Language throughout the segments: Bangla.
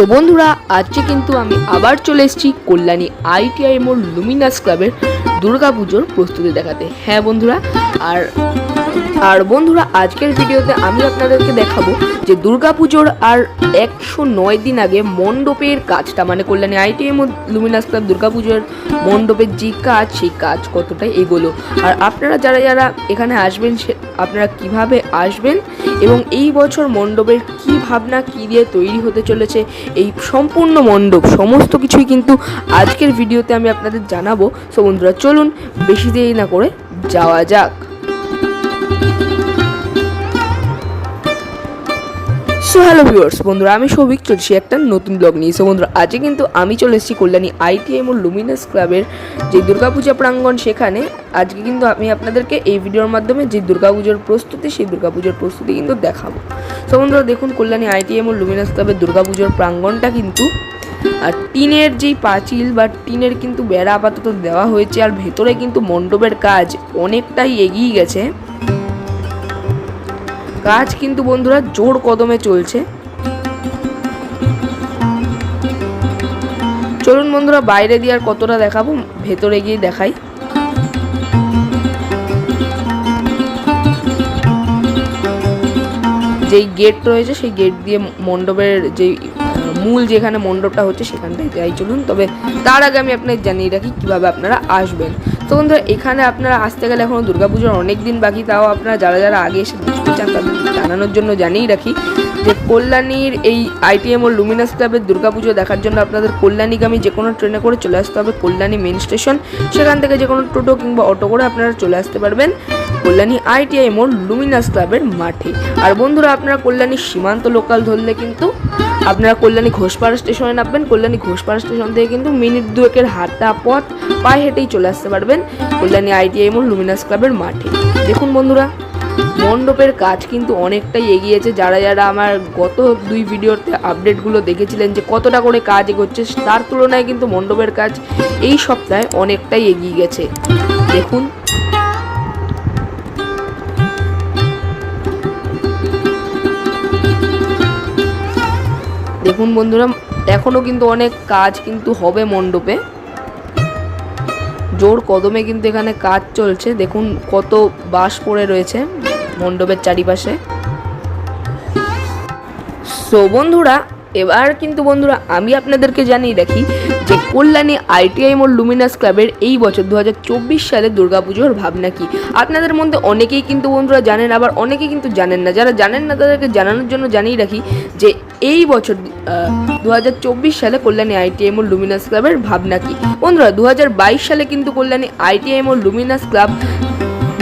সো বন্ধুরা, আজকে কিন্তু আমি আবার চলে এসেছি কল্যাণী আইটিআই মোড় লুমিনাস ক্লাবের দুর্গা পুজোর প্রস্তুতি দেখাতে। হ্যাঁ বন্ধুরা, আর আর বন্ধুরা, আজকের ভিডিওতে আমি আপনাদেরকে দেখাবো যে দুর্গা পুজোর আর একশো নয় দিন আগে মণ্ডপের কাজটা মানে কল্যাণী আইটিআই মোড় লুমিনাস ক্লাব দুর্গাপুজোর মণ্ডপের যে কাজ, সেই কাজ কতটা এগোলো। আর আপনারা যারা যারা এখানে আসবেন সে আপনারা কীভাবে আসবেন এবং এই বছর মণ্ডপের কি ভাবনা, কি দিয়ে তৈরি হতে চলেছে, এই সম্পূর্ণ মণ্ডপ সমস্ত কিছুই কিন্তু আজকের ভিডিওতে আমি আপনাদের জানাব। সো বন্ধুরা, চলুন, বেশি দেরি না করে যাওয়া যাক। সো হ্যালো ভিউয়ার্স বন্ধুরা, আমি সৌভিক চলছি একটা নতুন ব্লগ নিয়ে। সো বন্ধুরা, আজকে কিন্তু আমি চলে এসেছি কল্যাণী আইটিএম ও লুমিনাস ক্লাবের যে দুর্গাপূজা প্রাঙ্গণ সেখানে। আজকে কিন্তু আমি আপনাদেরকে এই ভিডিওর মাধ্যমে যে দুর্গাপুজোর প্রস্তুতি, সেই দুর্গাপুজোর প্রস্তুতি কিন্তু দেখাবো। সো বন্ধুরা, দেখুন কল্যাণী আইটিএম ও লুমিনাস ক্লাবের দুর্গাপুজোর প্রাঙ্গণটা কিন্তু, আর টিনের যেই পাঁচিল বা টিনের কিন্তু বেড়া আপাতত দেওয়া হয়েছে, আর ভেতরে কিন্তু মণ্ডপের কাজ অনেকটাই এগিয়ে গেছে। কাজ কিন্তু বন্ধুরা জোর কদমে চলছে। চলুন বন্ধুরা বাইরে দিয়ে আর কতটা দেখাবো ভেতরে গিয়ে দেখাই। যেই গেট রয়েছে সেই গেট দিয়ে মণ্ডপের আহ, মূল যেখানে মণ্ডপটা হচ্ছে সেখানটায় যাই চলুন। তবে তার আগে আমি আপনাকে জানিয়ে রাখি কীভাবে আপনারা আসবেন। তো বন্ধুরা, এখানে আপনারা আসতে গেলে এখনও দুর্গাপুজোর অনেক দিন বাকি, তাও আপনারা যারা যারা আগে এসে দেখতে চান তাদের জানানোর জন্য জানিয়ে রাখি যে কল্যাণীর এই আইটিএম ও লুমিনাস ক্লাবের দুর্গাপুজো দেখার জন্য আপনাদের কল্যাণীগামী যে কোনো ট্রেনে করে চলে আসতে হবে কল্যাণী মেন স্টেশন। সেখান থেকে যে কোনো টোটো কিংবা অটো করে আপনারা চলে আসতে পারবেন। কল্যাণী আইটিআই মোড় লুমিনাস ক্লাবের মাঠে। আর বন্ধুরা, আপনারা কল্যাণী সীমান্ত লোকাল ধরলে কিন্তু আপনারা কল্যাণী ঘোষপাড়া স্টেশনে নামবেন। কল্যাণী ঘোষপাড়া স্টেশন থেকে কিন্তু মিনিট দুয়েকের হাঁটা পথ পায়ে হেঁটেই চলে আসতে পারবেন কল্যাণী আইটিআই মোড় লুমিনাস ক্লাবের মাঠে। দেখুন বন্ধুরা, মণ্ডপের কাজ কিন্তু অনেকটাই এগিয়েছে যারা যারা আমার গত দুই ভিডিওতে আপডেটগুলো দেখেছিলেন যে কতটা করে কাজ এগোচ্ছে, তার তুলনায় কিন্তু মণ্ডপের কাজ এই সপ্তাহে অনেকটাই এগিয়ে গেছে। দেখুন দেখুন বন্ধুরা এখনও কিন্তু অনেক কাজ কিন্তু হবে মণ্ডপে। জোর কদমে কিন্তু এখানে কাজ চলছে। দেখুন কত বাঁশ পড়ে রয়েছে মণ্ডপের চারিপাশে। সো বন্ধুরা, এবার কিন্তু বন্ধুরা, আমি আপনাদেরকে জানিয়ে রাখি যে কল্যাণী আইটিআই মোড় লুমিনাস ক্লাবের এই বছর দু হাজার চব্বিশ সালে দুর্গাপুজোর ভাবনা কি? আপনাদের মধ্যে অনেকেই কিন্তু বন্ধুরা জানেন, আবার অনেকেই কিন্তু জানেন না। যারা জানেন না, তাদেরকে জানানোর জন্য জানিয়ে রাখি যে এই বছর দু হাজার চব্বিশ সালে কল্যাণী আইটিএম ও লুমিনাস ক্লাবের ভাবনা কি? বন্ধুরা দু হাজার বাইশ সালে কিন্তু কল্যাণী আইটিএম ও লুমিনাস ক্লাব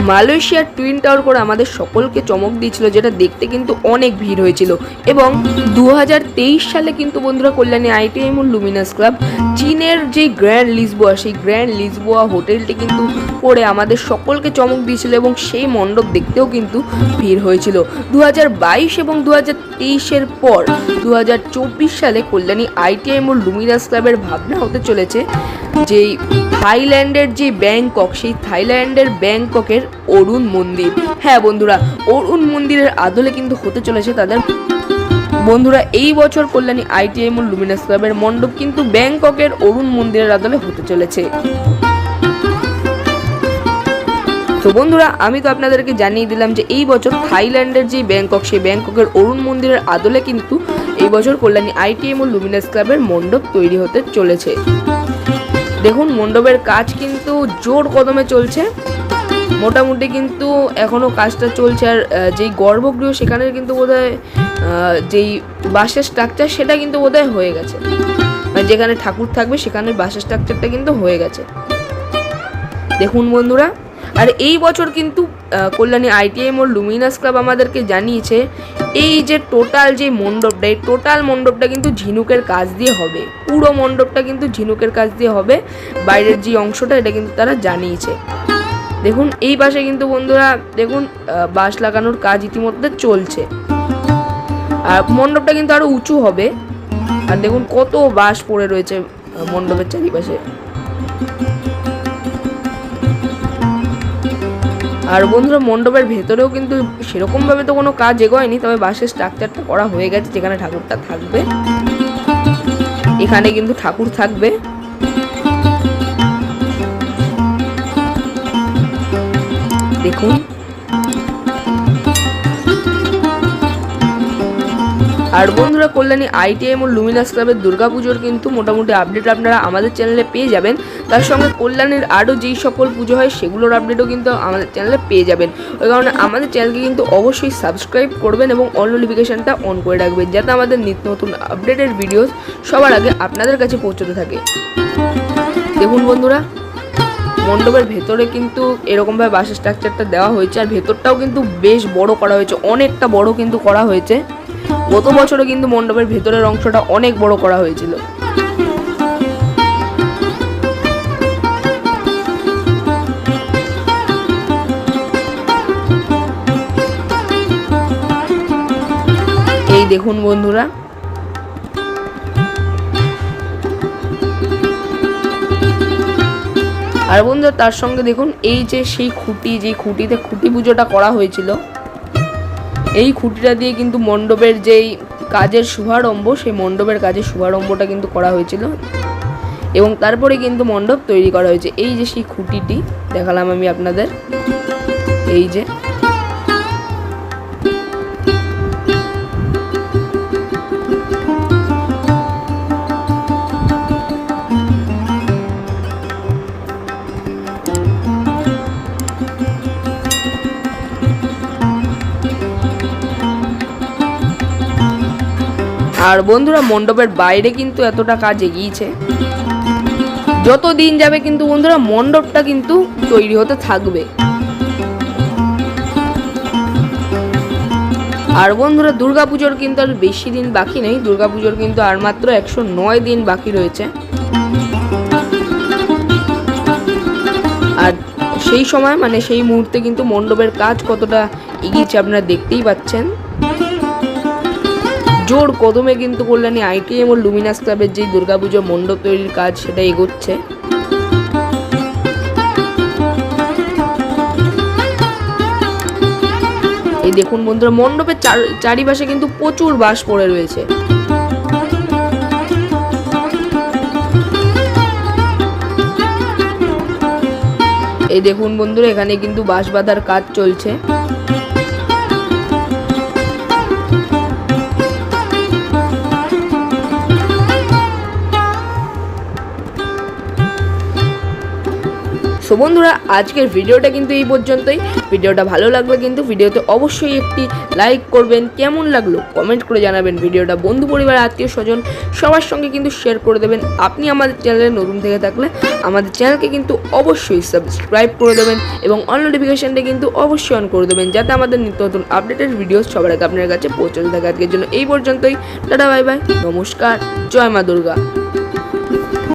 মালয়েশিয়ার টুইন টাওয়ার করে আমাদের সকলকে চমক দিয়েছিল, যেটা দেখতে কিন্তু অনেক ভিড় হয়েছিল। এবং দু হাজার তেইশ সালে কিন্তু বন্ধুরা কল্যাণী আইটিআই মোল লুমিনাস ক্লাব, চীনের যে গ্র্যান্ড লিসবোয়া, সেই গ্র্যান্ড লিসবোয়া হোটেলটি কিন্তু করে আমাদের সকলকে চমক দিয়েছিল এবং সেই মণ্ডপ দেখতেও কিন্তু ভিড় হয়েছিল। দু হাজার বাইশ এবং দু তেইশের পর দু হাজার চব্বিশ সালে কল্যাণী আইটিআই মোল লুমিনাস ক্লাবের ভাবনা হতে চলেছে, যেই থাইল্যান্ডের যে ব্যাংকক, সেই থাইল্যান্ডের ব্যাংককের অরুণ মন্দির। হ্যাঁ বন্ধুরা, অরুণ মন্দিরের আদলে কিন্তু হতে চলেছে তাদের। বন্ধুরা, এই বছর কল্যাণী আইটিএম ও লুমিনাস ক্লাবের মণ্ডপ কিন্তু ব্যাংককের অরুণ মন্দিরের আদলে হতে চলেছে। তো বন্ধুরা, আমি তো আপনাদেরকে জানিয়ে দিলাম যে এই বছর থাইল্যান্ডের যে ব্যাংকক, সেই ব্যাংককের অরুণ মন্দিরের আদলে কিন্তু এই বছর কল্যাণী আইটিএম ও লুমিনাস ক্লাবের মণ্ডপ তৈরি হতে চলেছে। দেখুন, মণ্ডপের কাজ কিন্তু জোর কদমে চলছে। মোটামুটি কিন্তু এখনও কাজটা চলছে আর যেই গর্ভগৃহ সেখানে কিন্তু বোধহয় যেই বাসের স্ট্রাকচার সেটা কিন্তু বোধহয় হয়ে গেছে। মানে যেখানে ঠাকুর থাকবে সেখানে বাসের স্ট্রাকচারটা কিন্তু হয়ে গেছে। দেখুন বন্ধুরা, আর এই বছর কিন্তু কল্যাণী আইটিএম ও লুমিনাস ক্লাব আমাদেরকে জানিয়েছে, এই যে টোটাল যে মণ্ডপটা, এই টোটাল মণ্ডপটা কিন্তু ঝিনুকের কাজ দিয়ে হবে। পুরো মণ্ডপটা কিন্তু ঝিনুকের কাজ দিয়ে হবে। বাইরের যে অংশটা, এটা কিন্তু তারা জানিয়েছে। দেখুন, এই পাশে কিন্তু বন্ধুরা দেখুন বাঁশ লাগানোর কাজ ইতিমধ্যে চলছে। আর মণ্ডপটা কিন্তু আরও উঁচু হবে। আর দেখুন, কত বাঁশ পড়ে রয়েছে মণ্ডপের চারিপাশে। আর বন্ধুরা, মণ্ডপের ভেতরেও কিন্তু সেরকমভাবে তো কোনো কাজ এগোয়নি, তবে বাসের স্ট্রাকচারটা করা হয়ে গেছে, যেখানে ঠাকুরটা থাকবে। এখানে কিন্তু ঠাকুর থাকবে। দেখুন। আর বন্ধুরা, কল্যাণী আইটিএম ও লুমিনাস ক্লাবের দুর্গাপুজোর কিন্তু মোটামুটি আপডেট আপনারা আমাদের চ্যানেলে পেয়ে যাবেন। তার সঙ্গে কল্যাণীর আরও যেই সকল পুজো হয়, সেগুলোর আপডেটও কিন্তু আমাদের চ্যানেলে পেয়ে যাবেন। ওই কারণে আমাদের চ্যানেলকে কিন্তু অবশ্যই সাবস্ক্রাইব করবেন এবং অল নোটিফিকেশানটা অন করে রাখবেন, যাতে আমাদের নিত্য নতুন আপডেটের ভিডিও সবার আগে আপনাদের কাছে পৌঁছতে থাকে। দেখুন বন্ধুরা মণ্ডপের ভেতরে কিন্তু এরকমভাবে বাসের স্ট্রাকচারটা দেওয়া হয়েছে, আর ভেতরটাও কিন্তু বেশ বড় করা হয়েছে, অনেকটা বড় কিন্তু করা হয়েছে। গত বছরে কিন্তু মণ্ডপের ভেতরের অংশটা অনেক বড় করা হয়েছিল। এই দেখুন বন্ধুরা আর বন্ধুরা, তার সঙ্গে দেখুন, এই যে সেই খুঁটি, যে খুঁটিতে খুঁটি পুজোটা করা হয়েছিল, এই খুঁটিটা দিয়ে কিন্তু মণ্ডপের যেই কাজের শুভারম্ভ, সেই মণ্ডপের কাজের শুভারম্ভটা কিন্তু করা হয়েছিল এবং তারপরে কিন্তু মণ্ডপ তৈরি করা হয়েছে। এই যে সেই খুঁটিটি, দেখালাম আমি আপনাদের। এই যে আর বন্ধুরা, মণ্ডপের বাইরে কিন্তু এতটা কাজ এগিয়েছে। যত দিন যাবে কিন্তু বন্ধুরা, মণ্ডপটা কিন্তু তৈরি হতে থাকবে। আর বন্ধুরা, দুর্গাপুজোর কিন্তু আর বেশি দিন বাকি নেই। দুর্গাপুজোর কিন্তু আর মাত্র একশো নয় দিন বাকি রয়েছে। আর সেই সময় মানে সেই মুহূর্তে কিন্তু মণ্ডপের কাজ কতটা এগিয়েছে আপনারা দেখতেই পাচ্ছেন। জোর কদমে কিন্তু কল্যাণী আইটিএম ও লুমিনাস ক্লাবের যে দুর্গাপুজো মণ্ডপ তৈরির কাজ সেটা এগোচ্ছে। এই দেখুন বন্ধুরা, মণ্ডপের চার- চারিপাশে কিন্তু প্রচুর বাঁশ পড়ে রয়েছে। এই দেখুন বন্ধুরা, এখানে কিন্তু বাঁশ বাঁধার কাজ চলছে। সো বন্ধুরা, আজকের ভিডিওটা কিন্তু এই পর্যন্তই। ভিডিওটা ভালো লাগলে কিন্তু ভিডিওতে অবশ্যই একটি লাইক করবেন। কেমন লাগল কমেন্ট করে জানাবেন। ভিডিওটা বন্ধু পরিবার, আত্মীয় স্বজন, সবার সঙ্গে কিন্তু শেয়ার করে দেবেন। আপনি আমাদের চ্যানেলে নতুন থেকে থাকলে আমাদের চ্যানেলকে কিন্তু অবশ্যই সাবস্ক্রাইব করে দেবেন এবং অল নোটিফিকেশানটা কিন্তু অবশ্যই অন করে দেবেন, যাতে আমাদের নিত্য নতুন আপডেটেড ভিডিও সবার আগে আপনার কাছে পৌঁছতে থাকে। আজকের জন্য এই পর্যন্তই। টাটা বাই বাই নমস্কার। জয় মা দুর্গা।